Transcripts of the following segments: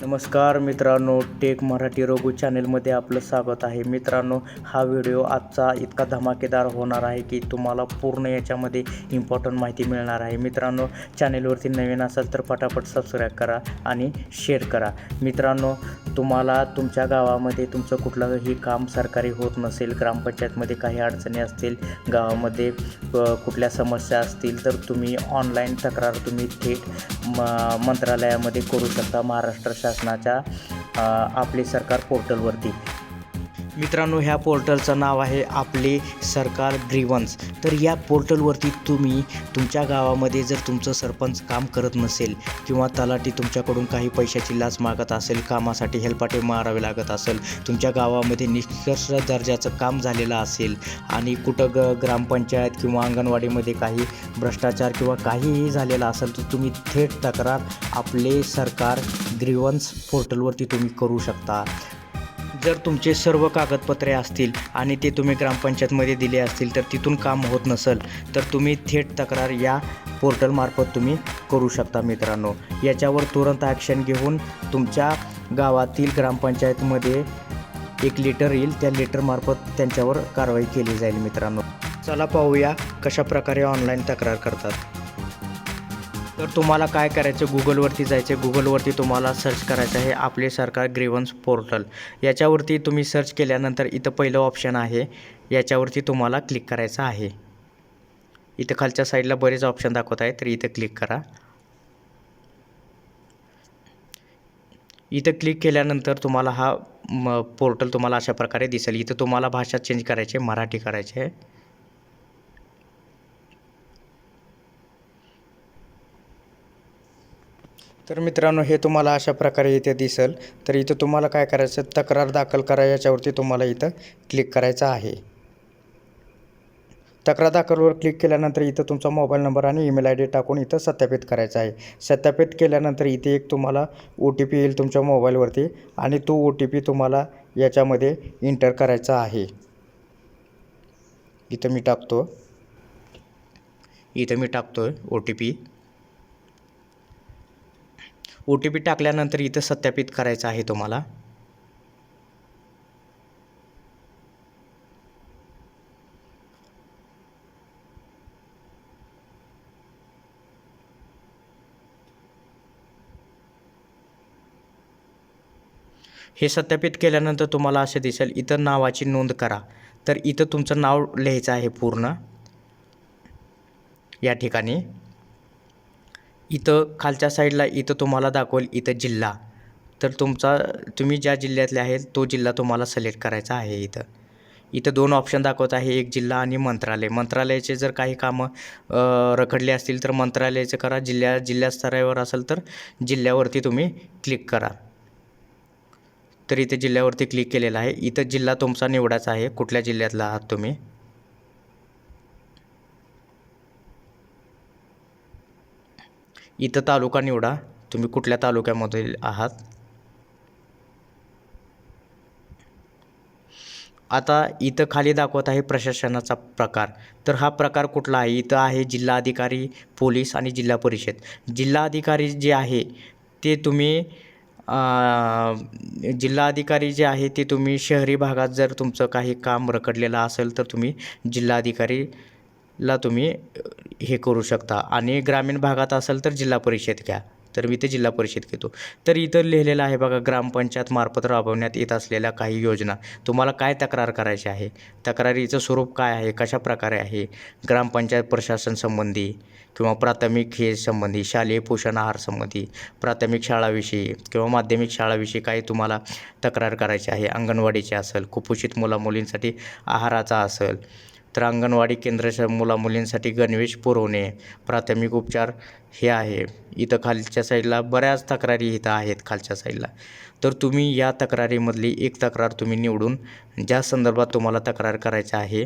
नमस्कार मित्रांनो टेक मराठी रोगू चॅनेलमध्ये आपलं स्वागत आहे. मित्रांनो हा व्हिडिओ आजचा इतका धमाकेदार होणार आहे की तुम्हाला पूर्ण याच्यामध्ये इम्पॉर्टंट माहिती मिळणार आहे. मित्रांनो चॅनेलवरती नवीन असाल तर पटापट सबस्क्राईब करा आणि शेअर करा. मित्रांनो तुम्हाला तुमच्या गावामध्ये तुमचं कुठलंही काम सरकारी होत नसेल ग्रामपंचायतमध्ये काही अडचणी असतील गावामध्ये कुठल्या समस्या असतील तर तुम्ही ऑनलाईन तक्रार तुम्ही थेट म मंत्रालयामध्ये करू शकता. महाराष्ट्र शासनाच्या आपले सरकार पोर्टलवरती मित्रांनो ह्या पोर्टलचं नाव आहे आपले सरकार ग्रीवन्स. तर या पोर्टलवरती तुम्ही तुमच्या गावामध्ये जर तुमचं सरपंच काम करत नसेल किंवा तलाठी तुमच्याकडून काही पैशाची लाच मागत असेल कामासाठी हेलपाटे मारावे लागत असेल तुमच्या गावामध्ये निष्कर्ष दर्जाचं काम झालेलं असेल आणि कुठं ग ग्रामपंचायत किंवा अंगणवाडीमध्ये काही भ्रष्टाचार किंवा काहीही झालेलं असेल तर तुम्ही थेट तक्रार आपले सरकार ग्रीवन्स पोर्टलवरती तुम्ही करू शकता. जर तुमचे सर्व कागदपत्रे असतील आणि ते तुम्ही ग्रामपंचायतमध्ये दिले असतील तर तिथून काम होत नसेल तर तुम्ही थेट तक्रार या पोर्टलमार्फत तुम्ही करू शकता मित्रांनो. याच्यावर तुरंत ॲक्शन घेऊन तुमच्या गावातील ग्रामपंचायतमध्ये एक लेटर येईल. त्या लेटरमार्फत त्यांच्यावर कारवाई केली जाईल मित्रांनो. चला पाहूया कशा प्रकारे ऑनलाईन तक्रार करतात. तर तुम्हाला काय करायचं? गुगलवरती जायचं गुगलवरती तुम्हाला सर्च करायचं आहे आपले सरकार ग्रीवन्स पोर्टल याच्यावरती तुम्ही सर्च केल्यानंतर इथं पहिलं ऑप्शन आहे. याच्यावरती तुम्हाला क्लिक करायचं आहे. इथं खालच्या साईडला बरेच ऑप्शन दाखवत आहे तर इथं क्लिक करा. इथं क्लिक केल्यानंतर तुम्हाला हा म पोर्टल तुम्हाला अशा प्रकारे दिसेल. इथं तुम्हाला भाषा चेंज करायची आहे मराठी करायची आहे. तर मित्रांनो हे तुम्हाला अशा प्रकारे इथे दिसेल. तर इथं तुम्हाला काय करायचं तक्रार दाखल करा याच्यावरती तुम्हाला इथं क्लिक करायचं आहे. तक्रार दाखलवर क्लिक केल्यानंतर इथं तुमचा मोबाईल नंबर आणि ईमेल आय डी टाकून इथं सत्यापित करायचा आहे. सत्यापित केल्यानंतर इथे एक तुम्हाला ओ टी पी येईल तुमच्या मोबाईलवरती आणि तो ओ टी पी तुम्हाला याच्यामध्ये इंटर करायचा आहे. इथं मी टाकतो. इथं मी टाकतो आहे O T P O T P टाकल्यानंतर इथं सत्यापित करायचं आहे तुम्हाला. हे सत्यापित केल्यानंतर तुम्हाला असे दिसेल इथं नावाची नोंद करा. तर इथं तुमचं नाव लिहायचं आहे पूर्ण. या ठिकाणी. इथं खालच्या साईडला इथं तुम्हाला दाखवेल इथं जिल्हा. तर तुमचा तुम्ही ज्या जिल्ह्यातले आहेत तो जिल्हा तुम्हाला सिलेक्ट करायचा आहे इथं. इथं दोन ऑप्शन दाखवत आहे एक जिल्हा आणि मंत्रालय. मंत्रालयाचे जर काही कामं रखडले असतील तर मंत्रालयाचे करा. जिल्ह्या जिल्हास्तरावर असेल तर जिल्ह्यावरती तुम्ही क्लिक करा. तर इथे जिल्ह्यावरती क्लिक केलेलं आहे. इथं जिल्हा तुमचा निवडायचा आहे. कुठल्या जिल्ह्यातला आहात तुम्ही? इथं तालुका निवडा. तुम्ही कुठल्या तालुक्यामधील आहात? आता इथं खाली दाखवत आहे प्रशासनाचा प्रकार. तर हा प्रकार कुठला आहे? इथं आहे जिल्हाधिकारी पोलीस आणि जिल्हा परिषद. जिल्हा अधिकारी जे आहे ते तुम्ही जिल्हा अधिकारी जे आहे ते तुम्ही शहरी भागात जर तुमचं काही काम रखडलेलं असेल तर तुम्ही ला तुम्ही हे करू शकता. आणि ग्रामीण भागात असेल तर जिल्हा परिषद घ्या. तर मी ते जिल्हा परिषद घेतो. तर इथं लिहिलेलं आहे बघा ग्रामपंचायत मार्फत राबवण्यात येत असलेल्या काही योजना. तुम्हाला काय तक्रार करायची आहे? तक्रारीचं स्वरूप काय आहे? कशा प्रकारे आहे? ग्रामपंचायत प्रशासन संबंधी किंवा प्राथमिक हे संबंधी शालेय पोषण आहार संबंधी प्राथमिक शाळाविषयी किंवा माध्यमिक शाळाविषयी काही तुम्हाला तक्रार करायची आहे? अंगणवाडीची असेल कुपोषित मुलामुलींसाठी आहाराचा असेल तर अंगणवाडी केंद्र मुलामुलींसाठी गणवेश पुरवणे प्राथमिक उपचार हे आहे. इथं खालच्या साईडला बऱ्याच तक्रारी इथं आहेत खालच्या साईडला. तर तुम्ही या तक्रारीमधली एक तक्रार तुम्ही निवडून ज्या संदर्भात तुम्हाला तक्रार करायची आहे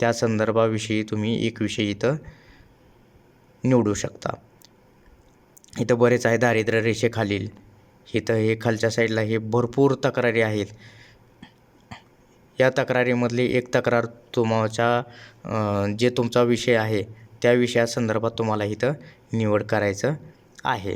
त्या संदर्भाविषयी तुम्ही एक विषय इथं निवडू शकता. इथं बरेच आहे दारिद्र्य रेषेखालील. इथं हे खालच्या साईडला हे भरपूर तक्रारी आहेत. या तक्रारीमधली एक तक्रार तुमच्या जे तुमचा विषय आहे त्या विषयासंदर्भात तुम्हाला इथं निवड करायचं आहे.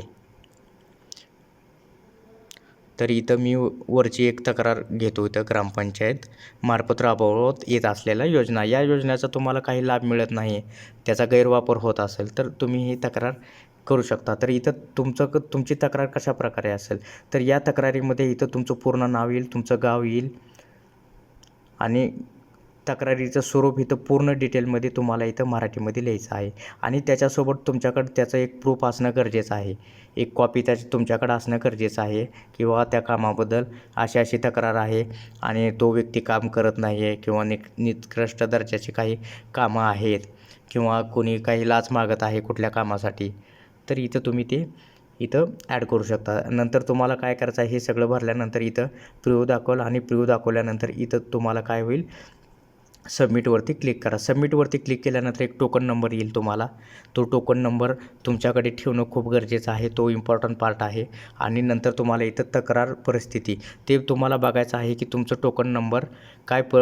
तर इथं मी वरची एक तक्रार घेतो इथं ग्रामपंचायत मार्फत राबवत येत असलेल्या योजना. या योजनेचा तुम्हाला काही लाभ मिळत नाही त्याचा गैरवापर होत असेल तर तुम्ही ही तक्रार करू शकता. तर इथं तुमचं क तुमची तक्रार कशा प्रकारे असेल? तर या तक्रारीमध्ये इथं तुमचं पूर्ण नाव येईल तुमचं गाव येईल आणि तक्रारीचं स्वरूप इथं पूर्ण डिटेलमध्ये तुम्हाला इथं मराठीमध्ये लिहायचं आहे. आणि त्याच्यासोबत तुमच्याकडं त्याचं एक प्रूफ असणं गरजेचं आहे. एक कॉपी त्याची तुमच्याकडं असणं गरजेचं आहे किंवा त्या कामाबद्दल अशी अशी तक्रार आहे आणि तो व्यक्ती काम करत नाही आहे किंवा नि निकृष्ट दर्जाची काही कामं आहेत किंवा कोणी काही लाच मागत आहे कुठल्या कामासाठी तर इथं तुम्ही ते इथं ॲड करू शकता. नंतर तुम्हाला काय करायचं आहे हे सगळं भरल्यानंतर इथं प्रिव्ह्यू दाखवलं आणि प्रिव्ह्यू दाखवल्यानंतर इथं तुम्हाला काय होईल सबमिटवरती क्लिक करा. सबमिटवरती क्लिक केल्यानंतर एक टोकन नंबर येईल तुम्हाला. तो टोकन नंबर तुमच्याकडे ठेवणं खूप गरजेचं आहे. तो इम्पॉर्टंट पार्ट आहे. आणि नंतर तुम्हाला इथं तक्रार परिस्थिती. ते तुम्हाला बघायचं आहे की तुमचं टोकन नंबर काय प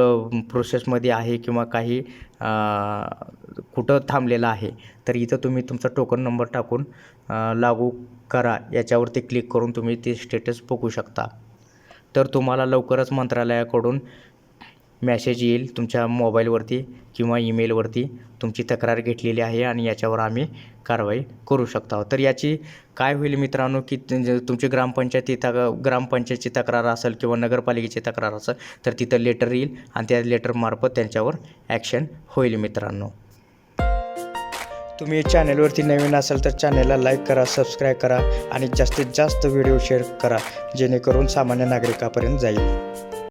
प्रोसेसमध्ये आहे किंवा काही कुठं थांबलेलं आहे. तर इथं तुम्ही तुमचा टोकन नंबर टाकून लागू करा. याच्यावरती क्लिक करून तुम्ही ते स्टेटस बघू शकता. तर तुम्हाला लवकरच मंत्रालयाकडून मॅसेज येईल तुमच्या मोबाईलवरती किंवा ईमेलवरती. तुमची तक्रार घेतलेली आहे आणि याच्यावर आम्ही कारवाई करू शकतो तर याची काय होईल मित्रांनो की तुमची ग्रामपंचायती तक ग्रामपंचायतची तक्रार असेल किंवा नगरपालिकेची तक्रार असेल तर तिथं लेटर येईल आणि त्या लेटरमार्फत त्यांच्यावर ॲक्शन होईल मित्रांनो. तुम्ही चॅनलवरती नवीन असाल तर चॅनलला लाईक करा सबस्क्राईब करा आणि जास्तीत जास्त व्हिडिओ शेअर करा जेणेकरून सामान्य नागरिकापर्यंत जाईल.